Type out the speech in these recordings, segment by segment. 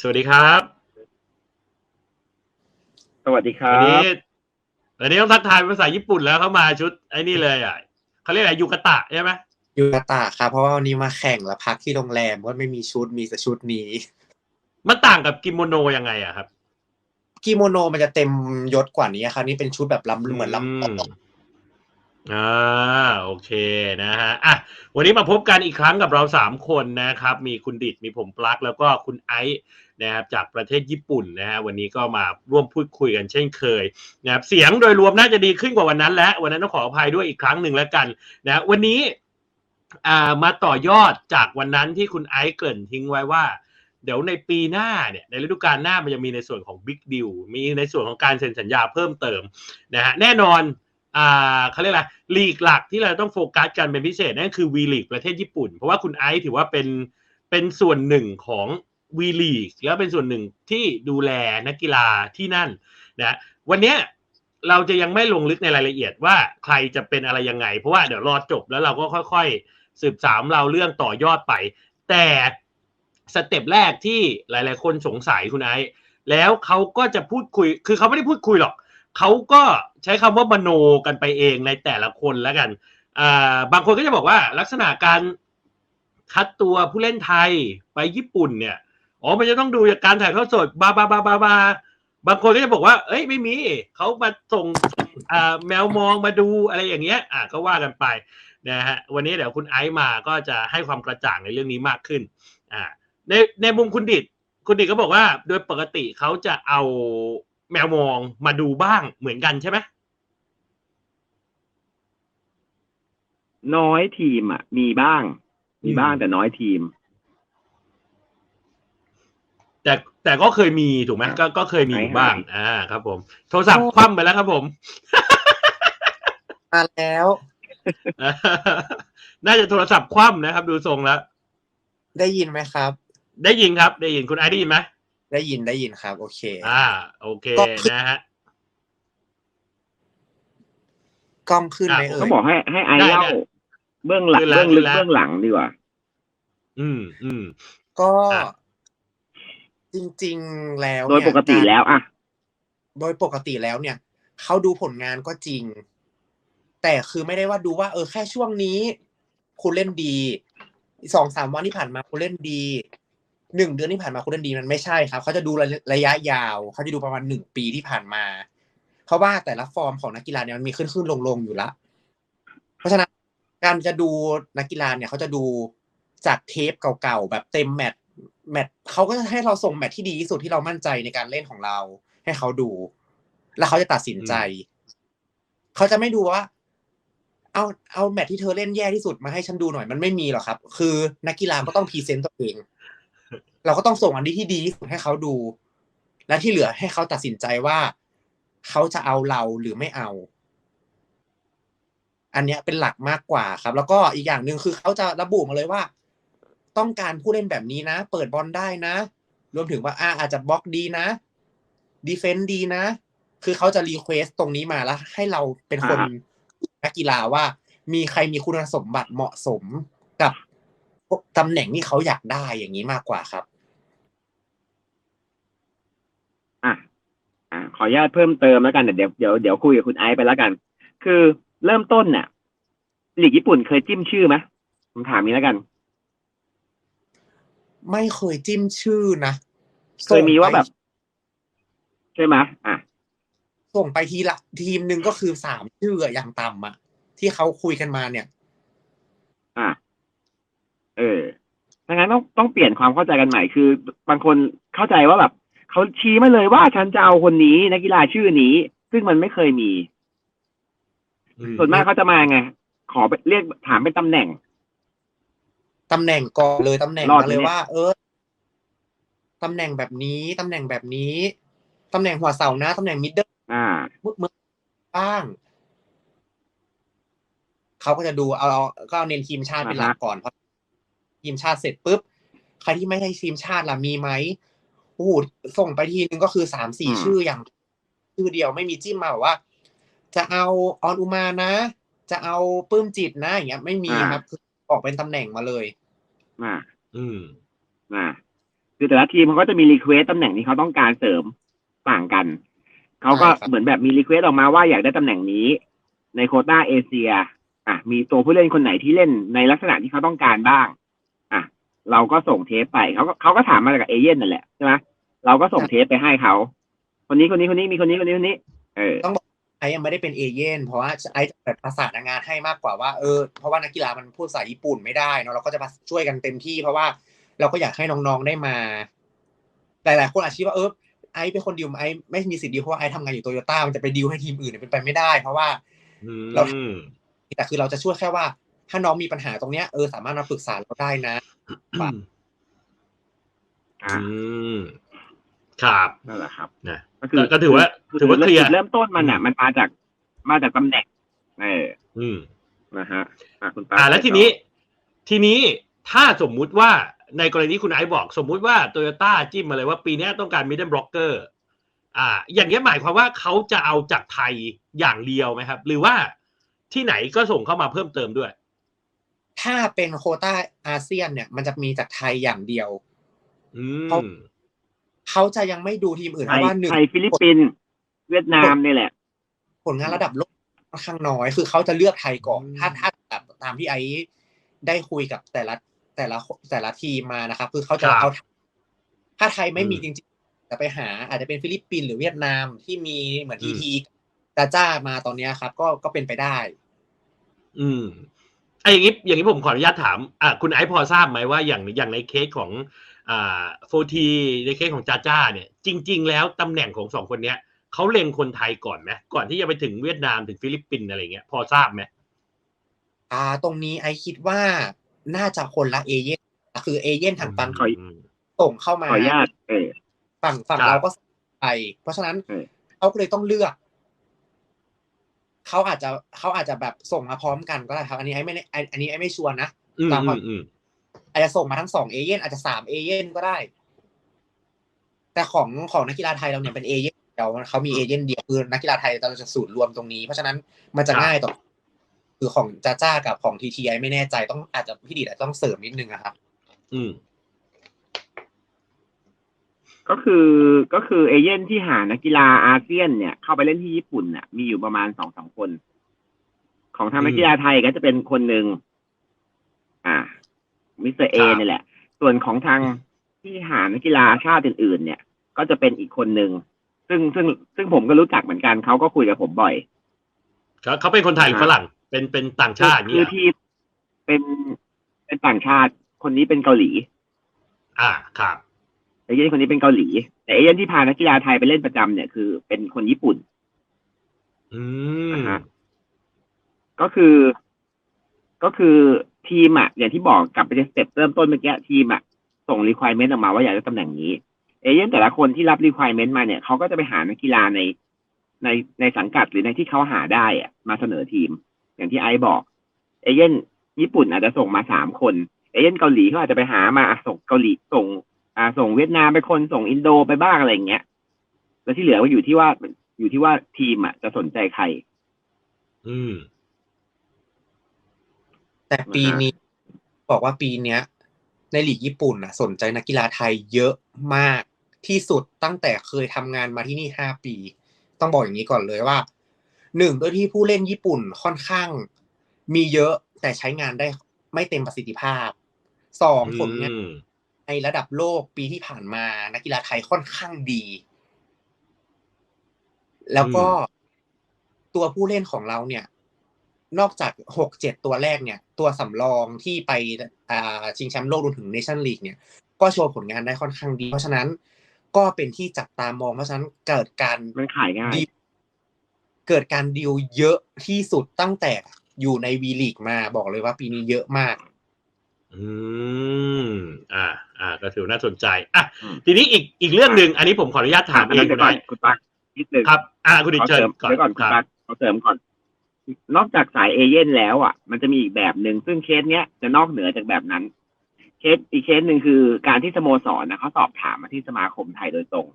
สวัสดีครับ สวัสดีครัวันนี้บ วันนี้ต้องทักทายเป็นภาษาญี่ปุ่นแล้วเข้ามาชุดไอ้นี่เลยอะเขาเรียกอะไรยูกะตะใช่ไหมยูกาตะครับเพราะว่าวันนี้มาแข่งแล้วพักที่โรงแรมก็ไม่มีชุดมีแต่ชุดนี้ มันต่างกับกิโมโนยังไงอะครับ กิโมโนมันจะเต็มยศกว่านี้ครับนี่เป็นชุดแบบลำเหมือนลำอืม อ่าโอเคนะฮะอะวันนี้มาพบกันอีกครั้งกับเราสามคนนะครับ มีคุณดิดมีผมปลั๊กแล้วก็คุณไอซ์นะครับจากประเทศญี่ปุ่นนะฮะวันนี้ก็มาร่วมพูดคุยกันเช่นเคยนะครับเสียงโดยรวมน่าจะดีขึ้นกว่าวันนั้น แล้ววันนั้นต้องขออภัยด้วยอีกครั้งหนึ่งแล้วกันนะวันนี้อ่ามาต่อยอดจากวันนั้นที่คุณไอซ์เกริ่นทิ้งไว้ว่าเดี๋ยวในปีหน้าเนี่ยในฤดูกาลหน้ามันจะมีในส่วนของบิ๊กดิวมีในส่วนของการเซ็นสัญญาเพิ่มเติมนะฮะแน่นอน อ่าเขาเรียกอะไรลีกหลักที่เราต้องโฟกัสกันเป็นพิเศษนั่นคือวีลีกประเทศญี่ปุ่น เพราะว่าคุณไอซ์ถือว่าเป็นเป็นส่วนหนึ่งของวีลีกแล้วเป็นส่วนหนึ่งที่ดูแลนักกีฬาที่นั่นนะวันนี้เราจะยังไม่ลงลึกในรายละเอียดว่าใครจะเป็นอะไรยังไง เพราะว่าเดี๋ยวรอจบแล้วเราก็ค่อยๆ สืบสามเราเรื่องต่อยอดไป แต่สเต็ปแรกที่หลาย ๆ คนสงสัยคุณไอซ์แล้วเขาก็จะพูดคุย คือเขาไม่ได้พูดคุยหรอก เขาก็ใช้คำว่ามโนกันไปเองในแต่ละคนแล้วกันอ่าบางคนก็จะบอกว่าลักษณะการคัดตัวผู้เล่นไทยไปญี่ปุ่นเนี่ยอ๋อมันจะต้องดูจากการถ่ายทอดสดบาบาบาบาบาบางคนก็จะบอกว่า เอ้ยไม่มีเขามาส่งอ่าแมวมองมาดูอะไรอย่างเงี้ย อ่าก็ว่ากันไปนะฮะวันนี้เดี๋ยวคุณไอซ์มาก็จะให้ความกระจ่างในเรื่องนี้มากขึ้นอ่าในในมุมคุณดิดคุณดิดก็บอกว่า โดยปกติเขาจะเอา แมวมองมาดูบ้างเหมือนกันใช่ไหมน้อยทีมอะ มีบ้าง มีบ้างแต่น้อยทีม แต่แต่ก็เคยมีถูกไหมก็ก็เคยมีอยู่บ้าง อ่า ครับ ผม โทรศัพท์คว่ำไปแล้วครับ ผมมาแล้ว น่าจะโทรศัพท์คว่ำนะครับ ดูทรงแล้ว ได้ยินไหมครับ ได้ยินครับ ได้ยินคุณไอซ์ได้ยินไหม ได้ยินได้ยินครับ โอเค อ่า โอเคก็คือนะฮะกล้องขึ้นไหมอะเอ่เขายบอกให้ให้ไอได้เล่าได้เบื้องหลังขึ้นแล้วเบื้องลึกขึ้นแล้วเบื้องหลังดีกว่า อืมอืมก็อะจริง ๆแล้วโดยเนี่ยปกติแล้วอะโดยปกติแล้วเนี่ยเขาดูผลงานก็จริง แต่คือไม่ได้ว่าดูว่า เออแค่ช่วงนี้ คุณเล่นดีสองสามวันที่ผ่านมาคุณเล่นดี หนึ่งเดือนที่ผ่านมาคุณเล่นดีมันไม่ใช่ครับเขาจะดูระระยะยาวเขาจะดูประมาณหนึ่งปีที่ผ่านมา เพราะว่าแต่ละฟอร์มของนักกีฬาเนี่ยมันมีขึ้นขึ้นลงลงอยู่ละ เพราะฉะนั้นการจะดูนักกีฬาเนี่ยเขาจะดูจากเทปเก่าๆแบบเต็มแมตช์แมตช์เขาก็จะให้เราส่งแมตช์ที่ดีที่สุดที่เรามั่นใจในการเล่นของเรา ให้เขาดู แล้วเขาจะตัดสินใจเขาจะไม่ดูว่าเอาเอาแมตช์ที่เธอเล่นแย่ที่สุดมาให้ฉันดูหน่อยมันไม่มีหรอกครับ คือนักกีฬาก็ต้องพรีเซนต์ตัวเอง เราก็ต้องส่งอันที่ที่ดีที่สุดให้เขาดู และที่เหลือให้เขาตัดสินใจว่าเขาจะเอาเราหรือไม่เอา อันเนี้ยเป็นหลักมากกว่าครับ แล้วก็อีกอย่างหนึ่งคือเขาจะระบุมาเลยว่า ต้องการผู้เล่นแบบนี้นะ เปิดบอลได้นะ รวมถึงว่าอ่าอาจจะบล็อกดีนะดีเฟนต์ดีนะ คือเขาจะรีเควสตรงนี้มาแล้ว ให้เราเป็นคนอ่านักกีฬาว่า มีใครมีคุณสมบัติเหมาะสมกับตำแหน่งที่เขาอยากได้อย่างนี้มากกว่าครับ อะ อะขออนุญาตเพิ่มเติมแล้วกันเดี๋ยวเดี๋ยวเดี๋ยวคุยกับคุณไอซ์ไปแล้วกัน คือเริ่มต้นเนี่ยลีกญี่ปุ่นเคยจิ้มชื่อไหมผมถามนี้แล้วกัน ไม่เคยจิ้มชื่อนะเคยมีว่าแบบ ใช่ไหมอะ ส่งไปทีละทีมหนึ่งก็คือสามชื่ออะอย่างต่ำอะที่เขาคุยกันมาเนี่ย อะเออดังนั้นต้องต้องเปลี่ยนความเข้าใจกันใหม่คือบางคนเข้าใจว่าแบบ เขาชี้มาเลยว่าฉันจะเอาคนนี้นักกีฬาชื่อนี้ ซึ่งมันไม่เคยมีอืมส่วนมากเขาจะมาไง ขอไปเรียกถามเป็นตำแหน่งตำแหน่งก่อนเลยตำแหน่งรอดมาเลยไหมเนี่ยว่า เออตำแหน่งแบบนี้ตำแหน่งแบบนี้ตำแหน่งหัวเสานะตำแหน่งมิดเดิลอ่ามุดมือบ้างเขาก็จะดูเอาเอาก็เอาเน้นทีมชาติเป็นหลักก่อนเพราะทีมชาติเสร็จปุ๊บใครที่ไม่ใช่ทีมชาติล่ะมีไหม โอ้โหส่งไปทีนึงก็คือสามสี่อืมชื่ออย่าง ชื่อเดียวไม่มีจิ้มมาแบบว่า จะเอาออนอุมานะ จะเอาปื้มจิตนะอย่างเงี้ย ไม่มีครับคือออกเป็นตำแหน่งมาเลยอ่าอืมอ่าคือแต่ละทีมเขาก็จะมีรีเควสตำแหน่งที่เขาต้องการเสริมต่างกันเขาก็ใช่ครับเหมือนแบบมีรีเควสออกมาว่าอยากได้ตำแหน่งนี้ ในโควต้าเอเชีย อะ มีตัวผู้เล่นคนไหนที่เล่นในลักษณะที่เขาต้องการบ้างอะ เราก็ส่งเทปไปเขาก็เขาก็ถามมาจากเอเย่นนั่นแหละใช่ไหมเราก็ส่งเทปไปให้เขาคนนี้คนนี้คนนี้มีคนนี้คนนี้คนนี้ เออไอ้ยังไม่ได้เป็นเอเย่นเพราะว่าไอ้จะแบบประสานงานให้มากกว่าว่าเออเพราะว่านักกีฬามันพูดภาษาญี่ปุ่นไม่ได้เนาะเราก็จะมาช่วยกันเต็มที่ เพราะว่าเราก็อยากให้น้องๆได้มา หลายๆคนอาจจะคิดว่าเออไอ้เป็นคนดิวไอ้ไม่มีสิทธิ์ดิวเพราะว่าไอ้ทำงานอยู่โตโยต้ามันจะไปดิวให้ทีมอื่นเนี่ยเป็นไปไม่ได้ เพราะว่าอืมเราแต่คือเราจะช่วยแค่ว่า ถ้าน้องมีปัญหาตรงเนี้ยเออสามารถมาปรึกษาเราได้นะอะอืมครับนั่นแหละครับนะก็คือก็ถือว่า ถือว่าเคลียร์จุดเริ่มต้นมันอะอืมมันมาจากมาจากตำแหน่งเอออืมนะฮะอะคุณปาอ่าแล้วทีนี้ ทีนี้ถ้าสมมุติว่าในกรณีที่คุณไอซ์บอก สมมุติว่าโตโยต้าจิ้มมาเลยว่าปีนี้ต้องการมิดเดิลบล็อกเกอร์อ่า อย่างนี้ยหมายความว่าเขาจะเอาจากไทยอย่างเดียวไหมครับ หรือว่าที่ไหนก็ส่งเข้ามาเพิ่มเติมด้วย ถ้าเป็นโควต้าอาเซียนเนี่ย มันจะมีจากไทยอย่างเดียวอืเขามเขาจะยังไม่ดูทีมอื่นไทเพยราะว่าหนึ่งไทยฟิลิปปินส์เวียดนามนี่แหละ ผลงานระดับโลกค่อนข้างน้อย คือเขาจะเลือกไทยก่อนอืมถ้าถ้าแบบตามที่ไอซ์ได้คุยกับแต่ละแต่ละแต่ละทีมมานะครับ คือเขาจะเอาถ้าไทยไม่มีจริงๆจะไปหา อาจจะเป็นฟิลิปปินส์หรือเวียดนามที่มีเหมือนทีทีจาจ้ามาตอนเนี้ยครับ ก็ก็เป็นไปได้ อืม ไอ้อย่างนี้อย่างนี้ผมขออนุญาตถามอ่าคุณไอซ์พอทราบไหมว่าอย่างอย่างในเคสของอ่าโฟทีในเคสของจ้าจ้าเนี่ย จริง ๆ แล้วตำแหน่งของสองคนเนี้ยเขาเล็งคนไทยก่อนไหมก่อนที่จะไปถึงเวียดนามถึงฟิลิปปินส์อะไรเงี้ยพอทราบไหมอ่า ตรงนี้ไอซ์คิดว่าน่าจะคนละเอเย่นคือเอเย่นทางตันขออืมส่งเข้าขมาออนุญาตเออฝั่งฝั่งครับเราก็ไป เพราะฉะนั้นเออเขาก็เลยต้องเลือก เขาอาจจะเขาอาจจะแบบส่งมาพร้อมกันก็ได้ครับ อันนี้ไอ้ไม่ได้อันอันนี้ไอ้ไม่ชัวร์นะอืมตามคอืวามมอืมอาจจะส่งมาทั้งสองเอเย่นอาจจะสามเอเย่นก็ได้ แต่ของของนักกีฬาไทยเราเนี่ยเป็นเอเย่นเดียวเขามีเอเย่นเดียวคือนักกีฬาไทยเราจะสูตรรวมตรงนี้ เพราะฉะนั้นมันจะง่ายต่อคือของจ้าจ้ากับของทีทีไอไม่แน่ใจต้องอาจจะพี่ดีอาจจะต้องเสริมนิดนึงนะครับ อืม ก็คือก็คือเอเย่นที่หานักกีฬาอาเซียนเนี่ยเข้าไปเล่นที่ญี่ปุ่นน่ะมีอยู่ประมาณสองสามคน ของทางนักกีฬาไทยก็จะเป็นคนหนึ่งอ่ามิสเตอร์เอครับนี่แหละ ส่วนของทางที่หานักกีฬาชาติอื่น ๆ เนี่ย ก็จะเป็นอีกคนหนึ่งซึ่งซึ่งซึ่งผมก็รู้จักเหมือนกันเขาก็คุยกับผมบ่อยเขาเขาเป็นคนไทยหรือฝรั่งเป็นเป็นต่างชาติคืเนี่อยที่เป็นเป็นต่างชาติ คนนี้เป็นเกาหลี อ่าครับ เอเย่นคนนี้เป็นเกาหลี แต่เอเย่นที่พานักกีฬาไทยไปเล่นประจำเนี่ยคือเป็นคนญี่ปุ่น อืมอ่าฮะก็คือ ก็คือทีมอะอย่างที่บอกกลับไปในสเต็ปเริ่มต้นเมื่อกี้ทีมอะส่ง requirement ออกมาว่าอยากได้ตำแหน่งนี้ เอเย่นแต่ละคนที่รับ requirement มาเนี่ยเขาก็จะไปหานักกีฬาในในในสังกัดหรือในที่เขาหาได้อะมาเสนอทีม อย่างที่ไอซ์บอก เอเย่นญี่ปุ่นอาจจะส่งมาสามคน เอเย่นเกาหลีเขาอาจจะไปหามาอะส่งเกาหลีส่ง อ่าส่งเวียดนามไปคนส่งอินโดไปบ้างอะไรอย่างเงี้ยแล้วที่เหลือก็อยู่ที่ว่าอยู่ที่ว่าทีมอะจะสนใจใคร อืม แต่ปีนี้บอกว่าปีเนี้ย ในลีกญี่ปุ่นน่ะ สนใจนักกีฬาไทยเยอะมากที่สุดตั้งแต่เคยทำงานมาที่นี่ห้าปี ต้องบอกอย่างนี้ก่อนเลยว่าหนึ่งด้วยที่ผู้เล่นญี่ปุ่นค่อนข้าง มีเยอะแต่ใช้งานได้ไม่เต็มประสิทธิภาพสองผลงานอืม ในระดับโลกปีที่ผ่านมา นักกีฬาไทยค่อนข้างดี แล้วก็ตัวผู้เล่นของเราเนี่ย นอกจากหกเจ็ดตัวแรกเนี่ย ตัวสำรองที่ไปอ่าชิงแชมป์โลกรวมถึงเนชั่นลีกเนี่ย ก็โชว์ผลงานได้ค่อนข้างดี เพราะฉะนั้นก็เป็นที่จับตามอง เพราะฉะนั้นเกิดการมันขายง่ายดีลเกิดการดีลเยอะที่สุดตั้งแต่อยู่ในวีลีกมาบอกเลยว่าปีนี้เยอะมาก อืม อ่า อ่าก็ถือน่าสนใจอะอืมทีนี้อีกอีกเรื่องหนึ่งอันนี้ผมขออนุญาตถามอันเอนั้งนเดี๋ยวคุก่ณอนไอซ์คุณปักนิดนึงครับ อ่าคุณดิขอเชิเสญริมก่อนไว้ก่อนคคุณรับปักขอเสริมก่อน นอกจากสายเอเย่นแล้วอะ มันจะมีอีกแบบหนึ่งซึ่งเคสเนี้ยจะนอกเหนือจากแบบนั้น เคสอีกเคสหนึ่งคือการที่สโมสรนะเขาสอบถามมาที่สมาคมไทยโดยตรง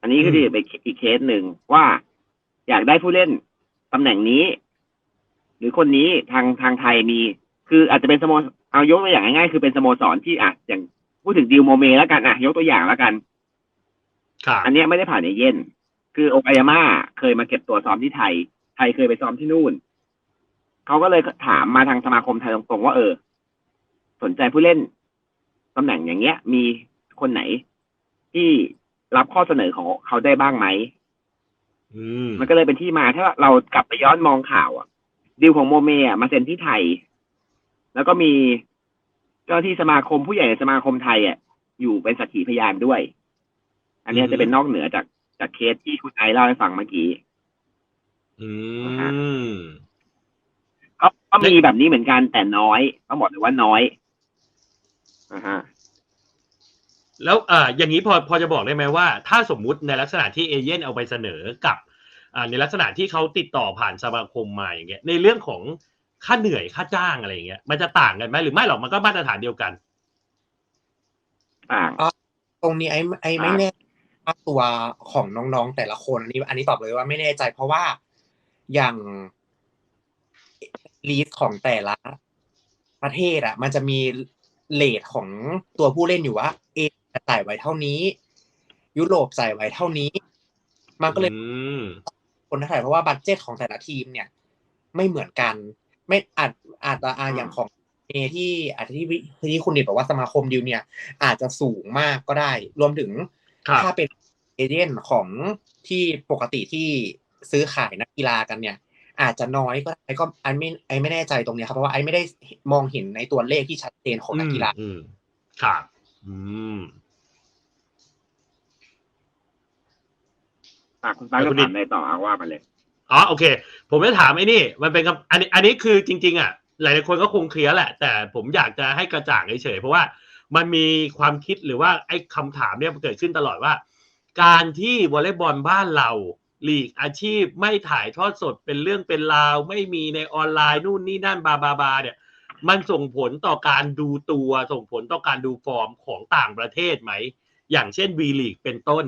อันนี้ก็จะเป็นอีกเคสหนึ่งว่าอยากได้ผู้เล่นตำแหน่งนี้ หรือคนนี้ทางทางไทยมี คืออาจจะเป็นสโม เอายกตัวอย่างง่ายๆคือเป็นสโมสรที่อะอย่างพูดถึงดิวโมเมแล้วกันอะยกตัวอย่างแล้วกันครับอันเนี้ยไม่ได้ผ่านเอเย่นคือโอกายาม่าเคยมาเก็บตัวซ้อมที่ไทย ไทยเคยไปซ้อมที่นู่น เขาก็เลยถามมาทางสมาคมไทยตรงๆว่าเออ สนใจผู้เล่นตำแหน่งอย่างเงี้ย มีคนไหนที่รับข้อเสนอของเขาได้บ้างไหมอืมมันก็เลยเป็นที่มาถ้าเรากลับไปย้อนมองข่าวอะดีลของโมเมอะมาเซ็นที่ไทย แล้วก็มีเจ้าหน้าที่สมาคมผู้ใหญ่ในสมาคมไทยอะอยู่เป็นสักขีพยานด้วย อันเนี้ยจะเป็นนอกเหนือจากจากเคสที่คุณไอซ์เล่าให้ฟังเมื่อกี้ อืมก็ก็มีแบบนี้เหมือนกันแต่น้อยต้องบอกเลยว่าน้อยอ่าฮะแล้วอ่าอย่างนี้พอพอจะบอกได้ไหมว่า ถ้าสมมุติในลักษณะที่เอเย่นเอาไปเสนอกับ อ่าในลักษณะที่เขาติดต่อผ่านสมาคมมาอย่างเงี้ยในเรื่องของ ค่าเหนื่อยค่าจ้างอะไรอย่างเงี้ยมันจะต่างกันไหมหรือไม่หรอกมันก็มาตรฐานเดียวกัน ต่าง ตรงนี้ไอ้ไอ้ไม่อ่าแน่ว่าตัวของน้องๆแต่ละคนอันนี้อันนี้ตอบเลยว่าไม่แน่ใจ เพราะว่าอย่างลีสของแต่ละประเทศอะมันจะมีเลทของตัวผู้เล่นอยู่ว่าเอจะจ่ายไว้เท่านี้ ยุโรปจ่ายไว้เท่านี้ มันก็เลยอืมคนเท่าไหร่เพราะว่าบัตเจตของแต่ละทีมเนี่ย ไม่เหมือนกัน ไม่อาจอาจจะอาอย่างของเอที่อาจจะที่ที่คุณดิดบอกว่าสมาคมดิวเนี่ย อาจจะสูงมากก็ได้ รวมถึงครับถ้าเป็นเอเจนต์ของที่ปกติที่ซื้อขายนักกีฬากันเนี่ย อาจจะน้อยก็ได้ก็ไอไม่ไอไม่แน่ใจตรงเนี้ยครับเพราะว่าไอไม่ได้มองเห็นในตัวเลขที่ชัดเจนของนักกีฬาอืมครับอืมอะคุณฟ้าแล้วก็คุณดิถามอะไรต่อเอาว่ามาเลย อ๋อโอเค ผมจะถามไอ้นี่ มันเป็นคำอันนี้อันนี้คือจริง ๆ อะ หลายๆคนก็คงเคลียร์แหละ แต่ผมอยากจะให้กระจ่างเฉยๆเพราะว่ามันมีความคิดหรือว่าไอ้คำถามเนี่ยมันเกิดขึ้นตลอดว่า การที่วอลเลย์บอลบ้านเราลีกอาชีพไม่ถ่ายทอดสดเป็นเรื่องเป็นราว ไม่มีในออนไลน์นู่นนี่นั่นบาบาบาเนี่ย มันส่งผลต่อการดูตัวส่งผลต่อการดูฟอร์มของต่างประเทศไหม อย่างเช่นวีลีกเป็นต้น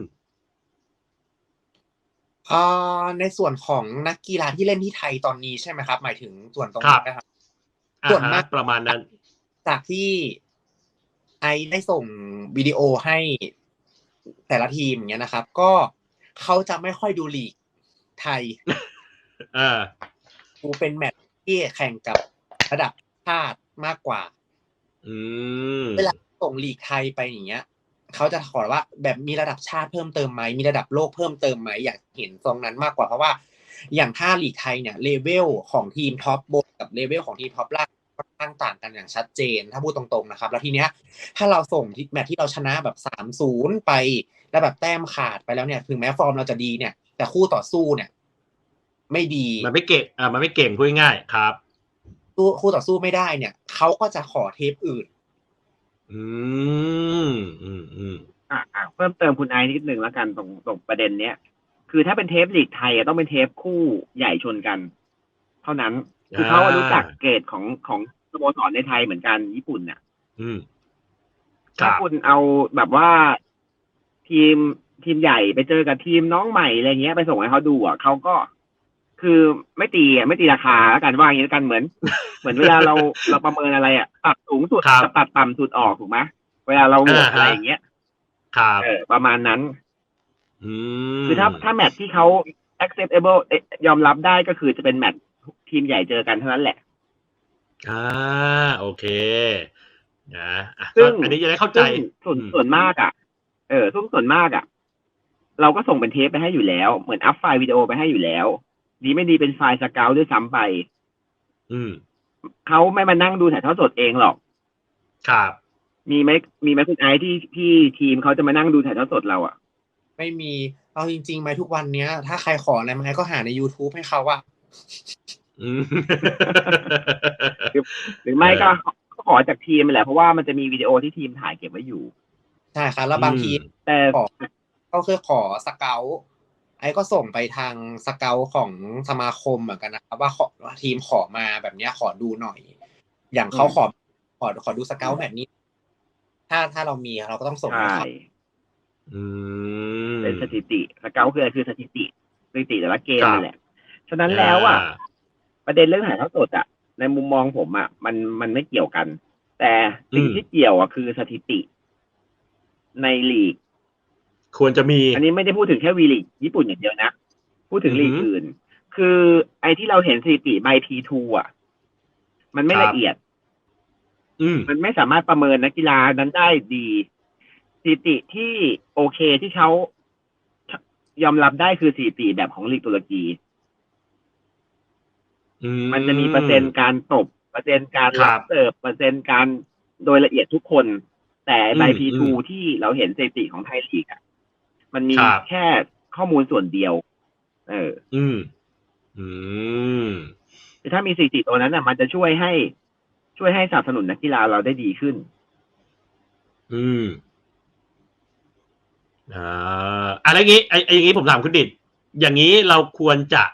ในส่วนของนักกีฬาที่เล่นที่ไทยตอนนี้ใช่ไหมครับ หมายถึงส่วนตรงครันี้บนะครับอ่าส่วนฮะมากประมาณนั้น จากที่ไอได้ส่งวิดีโอให้แต่ละทีมอย่างเงี้ยนะครับ ก็เขาจะไม่ค่อยดูลีกไทยอ่าดูเป็นแมตช์ที่แข่งกับระดับชาติมากกว่าอืมเวลาส่งลีกไทยไปอย่างเงี้ย เขาจะขอว่าแบบมีระดับชาติเพิ่มเติมไหมมีระดับโลกเพิ่มเติมไหมอยากเห็นตรงนั้นมากกว่าเพราะว่า อย่างถ้าลีกไทยเนี่ยเลเวลของทีมท็อปบนกับเลเวลของทีมท็อปล่างค่อนข้างต่างกันอย่างชัดเจน ถ้าพูดตรงๆนะครับ แล้วทีเนี้ยถ้าเราส่งที่แมตช์ที่เราชนะแบบสามศูนย์ไปแล้วแบบแต้มขาดไปแล้วเนี่ยถึงแม้ฟอร์มเราจะดีเนี่ย แต่คู่ต่อสู้เนี่ย ไม่ดีมันไม่เก่งอ่ามันไม่เก่งพูดง่ายๆครับสู้คู่ต่อสู้ไม่ได้เนี่ยเขาก็จะขอเทปอื่น อืมอืมอืมอะอะเพิ่มเติมคุณไอซ์นิดนึงแล้วกันตรงตรงประเด็นเนี้ย คือถ้าเป็นเทปลีกไทยอะต้องเป็นเทปคู่ใหญ่ชนกัน เท่านั้น คือเขาอะรู้จักเกรดของของสโมสรในไทยเหมือนกันญี่ปุ่นเนี่ยอืมคถ้ารับคุณเอาแบบว่าทีมทีมใหญ่ไปเจอกับทีมน้องใหม่อะไรเงี้ยไปส่งให้เขาดูอะเขาก็ คือไม่ตีอะไม่ตีราคาแล้วกันว่าอย่างนี้แล้วกันเหมือน เหมือนเวลาเราเราประเมินอะไรอะตัดสูงสุดครับกับตัดต่ำสุดออกถูกไหมเวลาเราโหวตอ่าฮะอะไรอย่างเงี้ยครับเออประมาณนั้นอืมคือถ้าถ้าแมตช์ที่เขา acceptable เอ่อยอมรับได้ก็คือจะเป็นแมตช์ทีมใหญ่เจอกันเท่านั้นแหละอ่าโอเคนะอะซึ่งก็อันนี้จะได้เข้าใจซึ่งส่วนอืมส่วนมากอะ เออซึ่งส่วนมากอะ เราก็ส่งเป็นเทปไปให้อยู่แล้ว เหมือนอัพไฟล์วิดีโอไปให้อยู่แล้ว ดีไม่ดีเป็นไฟล์สเกลด้วยซ้ำไป อืมเขาไม่มานั่งดูถ่ายทอดสดเองหรอก ครับ มีไหมมีไหมคุณไอซ์ที่ที่ทีมเขาจะมานั่งดูถ่ายทอดสดเราอะไม่มี เอาจริงๆไหมทุกวันเนี้ย ถ้าใครขออะไรมาให้ก็หาใน YouTube ให้เขาว่าอืม หรือไม่เออก็ก็ขอจากทีมนั่นแหละเพราะว่ามันจะมีวิดีโอที่ทีมถ่ายเก็บไว้อยู่ ใช่ครับแล้วบางทีอืมแต่ ขอก็คือขอสเกล ไอ้ก็ส่งไปทางสเกลของสมาคมเหมือนกันนะครับว่าขอทีมขอมาแบบเนี้ยขอดูหน่อย อย่างเขาขอขอขอดูสเกลแบบนี้ ถ้าถ้าเรามีเราก็ต้องส่งใช่ให้เขาอืมเป็นสถิติสเกลคืออะไรคือสถิติสถิติแต่ละเกมครับนั่นแหละฉะนั้นแล้วอะประเด็นเรื่องถ่ายทอดสดอะ ในมุมมองผมอะมันมันไม่เกี่ยวกัน แต่สิ่งอืมที่เกี่ยวอะคือสถิติ ในลีก ควรจะมี อันนี้ไม่ได้พูดถึงแค่วีลีกญี่ปุ่นอย่างเดียวนะ พูดถึงลีกอือหืออื่น คือไอ้ที่เราเห็นสถิติใบทีทูอะ มันไม่ครับละเอียดอืมมันไม่สามารถประเมินนักกีฬานั้นได้ดีสถิติที่โอเคที่เขายอมรับได้คือสถิติแบบของลีกตุรกีอืมันจะมีเปอร์เซ็นต์การตบเปอร์เซ็นต์การครัรับบเสิร์ฟเปอร์เซ็นต์การโดยละเอียดทุกคน แต่ใบอืมพีทูอืมที่เราเห็นสถิติของไทยลีกอะ มันมีครับแค่ข้อมูลส่วนเดียว เออ อืม อืมคือถ้ามีสถิติตัวนั้นอะ มันจะช่วยให้ ช่วยให้สนับสนุนนักกีฬาเราได้ดีขึ้น อืมอ่าอะไรอย่างงี้ไอ้ไอ้อย่างงี้ผมถามคุณดิดอย่างนี้เราควรจะ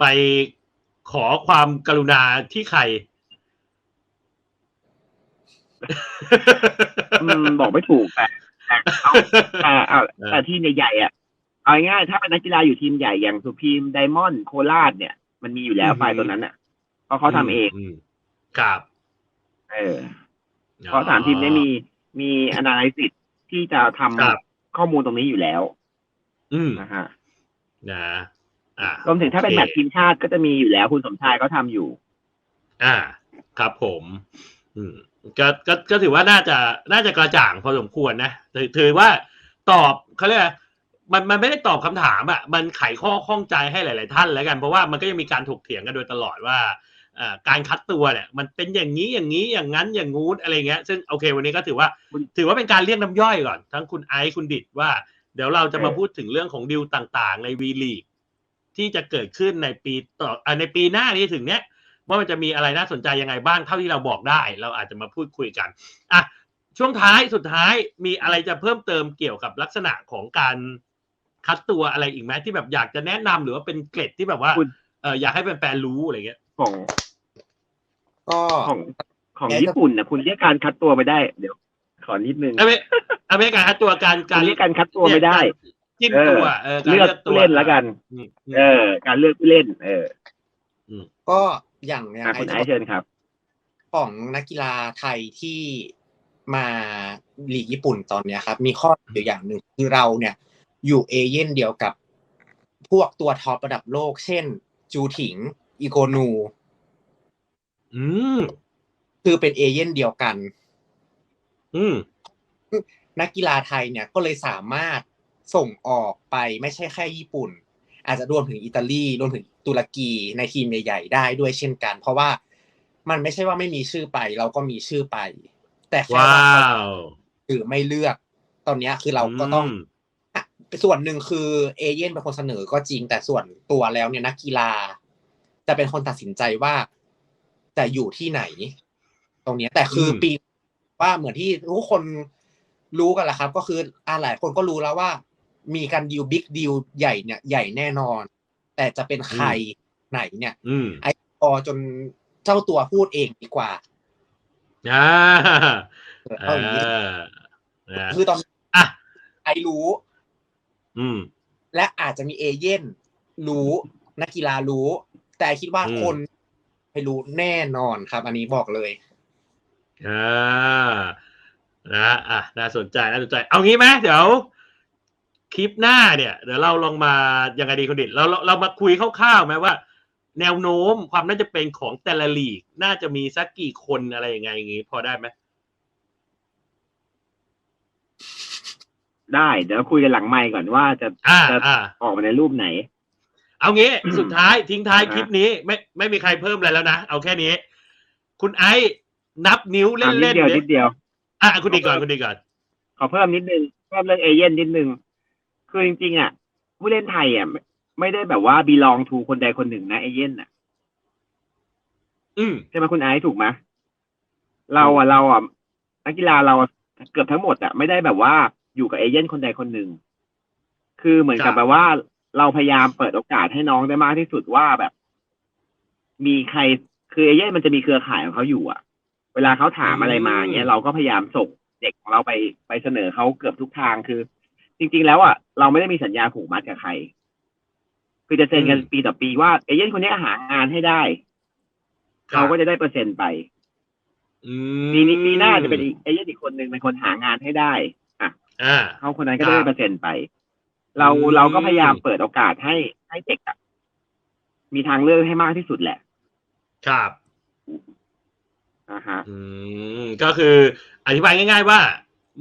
ไปขอความกรุณาที่ใครอืมบอกไม่ถูกแต่ แต่เอาแต่เอาแต่ทีมใหญ่ๆอะเอาง่ายๆถ้าเป็นนักกีฬาอยู่ทีมใหญ่อย่างสุพีมไดมอนด์โคราชเนี่ย มันมีอยู่แล้วอือฮึไฟล์ตัวนั้นอะ เพราะเขาทำเองมครับ เออ เพราะสามทีมได้มีมี analysis ที่จะทำครับข้อมูลตรงนี้อยู่แล้ว อืมนะฮะนะอ่ารวมถึงถ้าเป็นโอแมคตช์ทีมชาติก็จะมีอยู่แล้วคุณสมชายก็ทำอยู่ อ่า ครับผม อืม ก็ก็ก็ถือว่าน่าจะน่าจะกระจ่างพอสมควรนะถือถือว่าตอบเขาเรียกอะไรมันมันไม่ได้ตอบคำถามอะมันไขข้อข้องใจให้หลาย ๆ ท่านแล้วกัน เพราะว่ามันก็ยังมีการถกเถียงกันโดยตลอดว่าอ่าการคัดตัวเนี่ยมันเป็นอย่างนี้อย่างนี้อย่างนั้นอย่างงู้นอะไรเงี้ยซึ่งโอเควันนี้ก็ถือว่า ถือว่าเป็นการเรียกน้ำย่อยก่อน ทั้งคุณไอซ์คุณดิดว่า เดี๋ยวเราจะมาเออพูดถึงเรื่องของดิวต่างๆ ในวีลีกที่จะเกิดขึ้นในปีต่ออ่าในปีหน้านี้ถึงเนี้ย ว่ามันจะมีอะไรน่าสนใจยังไงบ้างเท่าที่เราบอกได้ เราอาจจะมาพูดคุยกันอะช่วงท้ายสุดท้ายมีอะไรจะเพิ่มเติมเกี่ยวกับลักษณะของการคัดตัวอะไรอีกไหมที่แบบอยากจะแนะนำหรือว่าเป็นเกร็ดที่แบบว่าคุณเอออยากให้แฟนๆรู้อะไรเงี้ยของก็ของของแกจะญี่ปุ่นนะคุณเรียกการคัดตัวไม่ได้ เดี๋ยว ขอนิดนึงเอาไม่เอาไม่การคัดตัวการคุการณเรียกการคัดตัวไม่ได้จิ้มตัวเออการเลือกตัผู้วเล่นแล้วกันอืมอืมเออ การเลือกผู้เล่น เออก็ อย่างอย่างอะไอคุณซ์ไอซ์เชิญครับ ของนักกีฬาไทยที่มาลีกญี่ปุ่นตอนเนี้ยครับ มีข้ออยู่อย่างหนึ่งคือเราเนี่ยอยู่เอเย่นเดียวกับพวกตัวท็อประดับโลก เช่น จูถิง อีโกนู อืม คือเป็นเอเย่นเดียวกัน อืม นักกีฬาไทยเนี่ยก็เลยสามารถส่งออกไปไม่ใช่แค่ญี่ปุ่น อาจจะรวมถึงอิตาลีรวมถึง ตุรกีในทีมใหญ่ๆได้ด้วยเช่นกัน เพราะว่ามันไม่ใช่ว่าไม่มีชื่อไป เราก็มีชื่อไป แต่แค่ว้าว่าเขาวหรือไม่เลือก ตอนเนี้ยคือเราก็ต้องมอะส่วนหนึ่งคือเอเย่นเป็นคนเสนอก็จริง แต่ส่วนตัวแล้วเนี่ยนักกีฬา จะเป็นคนตัดสินใจว่าจะอยู่ที่ไหน ตรงเนี้ยแต่คืออมปีว่าเหมือนที่ทุกคนรู้กันแหละครับ ก็คืออ่าหลายคนก็รู้แล้วว่า มีการดีลบิ๊กดีลใหญ่เนี่ยใหญ่แน่นอน แต่จะเป็นใครไหนเนี่ยอืมไอพอจนเจ้าตัวพูดเองดีกว่าอ่าเออเอาอย่างนี้อ่านะคือตอนนี้อะไอรู้ อืม และอาจจะมีเอเย่นรู้นักกีฬารู้ แต่คิดว่าอืมคนไม่รู้แน่นอนครับ อันนี้บอกเลยอ่านะอะน่าสนใจน่าสนใจ เอางี้ไหมเดี๋ยว คลิปหน้าเนี่ยเดี๋ยวเราลองมายังไงดีคุณดิตเราเราเรามาคุยคร่าวๆไหมว่า แนวโน้มความน่าจะเป็นของแต่ละลีก น่าจะมีสักกี่คนอะไรยังไงอย่างงี้พอได้ไหมได้เดี๋ยวคุยกันหลังไมค์ก่อนว่าจะอ่าจะอ่า ออกมาในรูปไหน เอางี้ สุดท้ายทิ้งท้ายอ่าคลิปนี้ไม่ไม่มีใครเพิ่มอะไรแล้วนะ เอาแค่นี้ คุณไอ้นับนิ้วอะนิดเล่นเดียวๆนิดเดียว อะคุณดีก่อนคุณดีก่อน ขอเพิ่มนิดนึงเพิ่มเรื่องเอเย่นนิดนึง คือจริงๆอะผู้เล่นไทยอะไม่ไม่ได้แบบว่าบีลองทูคนใดคนหนึ่งนะเอเย่นอะ อืมใช่ไหมคุณไอซ์ถูกไหมเราอะเราอะนักกีฬาเราอะเกือบทั้งหมดอะไม่ได้แบบว่าอยู่กับเอเย่นคนใดคนหนึ่ง คือเหมือนกับแบบว่าเราพยายามเปิดโอกาสให้น้องได้มากที่สุดว่าแบบ มีใครคือเอเย่นมันจะมีเครือข่ายของเขาอยู่อะ เวลาเขาถามอะไรมาเงี้ยเราก็พยายามส่งเด็กของเราไปไปเสนอเขาเกือบทุกทางคือ จริง ๆ แล้วอะเราไม่ได้มีสัญญาผูกมัดกับใคร คือจะเซ็นกันอืมปีต่อปีว่าเอเย่นคนนี้หางานให้ได้เขาก็จะได้เปอร์เซ็นต์ไปอืมปีนี้ปีหน้าจะเป็นเอเย่นอีกคนหนึ่งเป็นคนหางานให้ได้อะ อ่า เขาคนนั้นก็ครัได้บเปอร์เซ็นต์ไป เราอืม เราก็พยายามเปิดโอกาสให้ให้เด็กอะมีทางเลือกให้มากที่สุดแหละครับ อ่าฮะ อืมก็คืออธิบายง่าย ๆ ว่า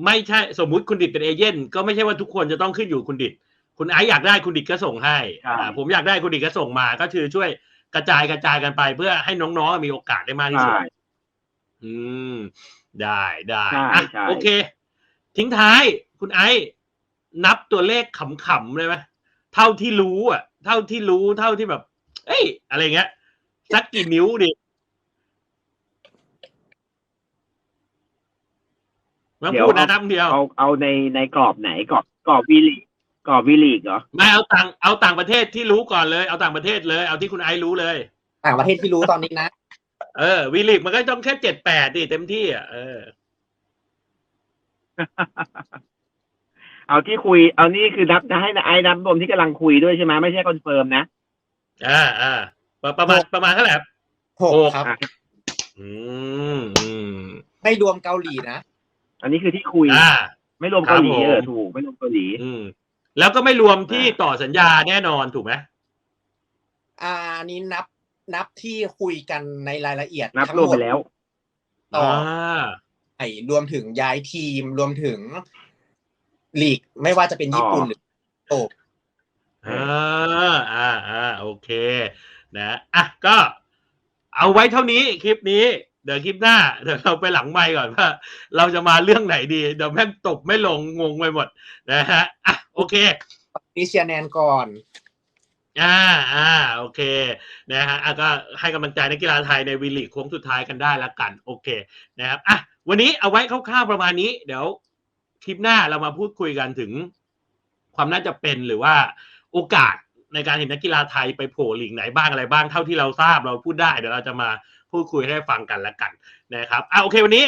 ไม่ใช่สมมุติคุณดิดเป็นเอเย่นก็ไม่ใช่ว่าทุกคนจะต้องขึ้นอยู่คุณดิดคุณไอซ์อยากได้คุณดิดก็ส่งให้ใช่อ่าผมอยากได้คุณดิดก็ส่งมา ก็คือช่วยกระจายกระจายกันไปเพื่อให้น้องๆมีโอกาสได้มากที่สุดใช่อืม ได้ได้ใช่อะใช่โอเค ทิ้งท้ายคุณไอซ์นับตัวเลขขำๆเลยไหมเท่าที่รู้อะ เท่าที่รู้เท่าที่แบบ เอ้ย อะไรเงี้ยสักกี่นิ้วดิ ไมาพูดนะน้ำเดียว เอาเอาในในกรอบไหนกรอบกรอบวีลีกกรอบวีลีกเหรอไม่เอาต่างเอาต่างประเทศที่รู้ก่อนเลยเอาต่างประเทศเลยเอาที่คุณไอซ์รู้เลย ต่างประเทศที่รู้ตอนนี้นะ เออวีลิกมันก็ต้องแค่เจ็ดแปดดิเต็มที่อะเออ เอาที่คุย เอานี่คือนับจะให้ไอ้นับรวมที่กำลังคุยด้วยใช่ไหมไม่ใช่คอนเฟิร์มนะอ่าอ่าประประมาณประมาณเท่าไหร่ครับหกหกครับอะอืมอืมไม่รวมเกาหลีนะ อันนี้คือที่คุย อ่า ไม่รวมเกาหลีครับผม เออถูกไม่รวมเกาหลี อืม แล้วก็ไม่รวมที่อ่าต่อสัญญาแน่นอนถูกไหม อ่าอันนี้นับนับที่คุยกันในรายละเอียดนับทั้งรวมหมไปดแล้ว ต่ออ่าไอ้รวมถึงย้ายทีมรวมถึงลีกไม่ว่าจะเป็นญี่ปุ่นอ๋อ หรือโตกอ่าอ่าอ่าโอเค นะ อะ ก็ เอาไว้เท่านี้คลิปนี้ เดี๋ยวคลิปหน้าเดี๋ยวเราไปหลังไมค์ก่อนว่า เราจะมาเรื่องไหนดี เดี๋ยวแม่งตบไม่ลงงงไปหมดนะฮะอะโอเคนี่เชียร์แนนก่อนอ่าอ่าโอเคนะฮะอะก็ให้กำลังใจนักกีฬาไทยในวีลีกโค้งสุดท้ายกันได้ละกันโอเคนะครับอะวันนี้เอาไว้คร่าวๆประมาณนี้ เดี๋ยวคลิปหน้าเรามาพูดคุยกันถึง ความน่าจะเป็นหรือว่าโอกาสในการเห็นนักกีฬาไทยไปโผล่ลีกไหนบ้างอะไรบ้างเท่าที่เราทราบเราพูดได้เดี๋ยวเราจะมา พูดคุยให้ฟังกันละกันนะครับอะโอเควันนี้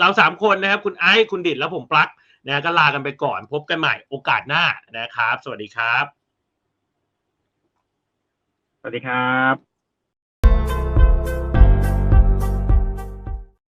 เราสามคนนะครับ คุณไอซ์คุณดิดและผมปลั๊กนะก็ลากันไปก่อนพบกันใหม่โอกาสหน้านะครับ สวัสดีครับ สวัสดีครับ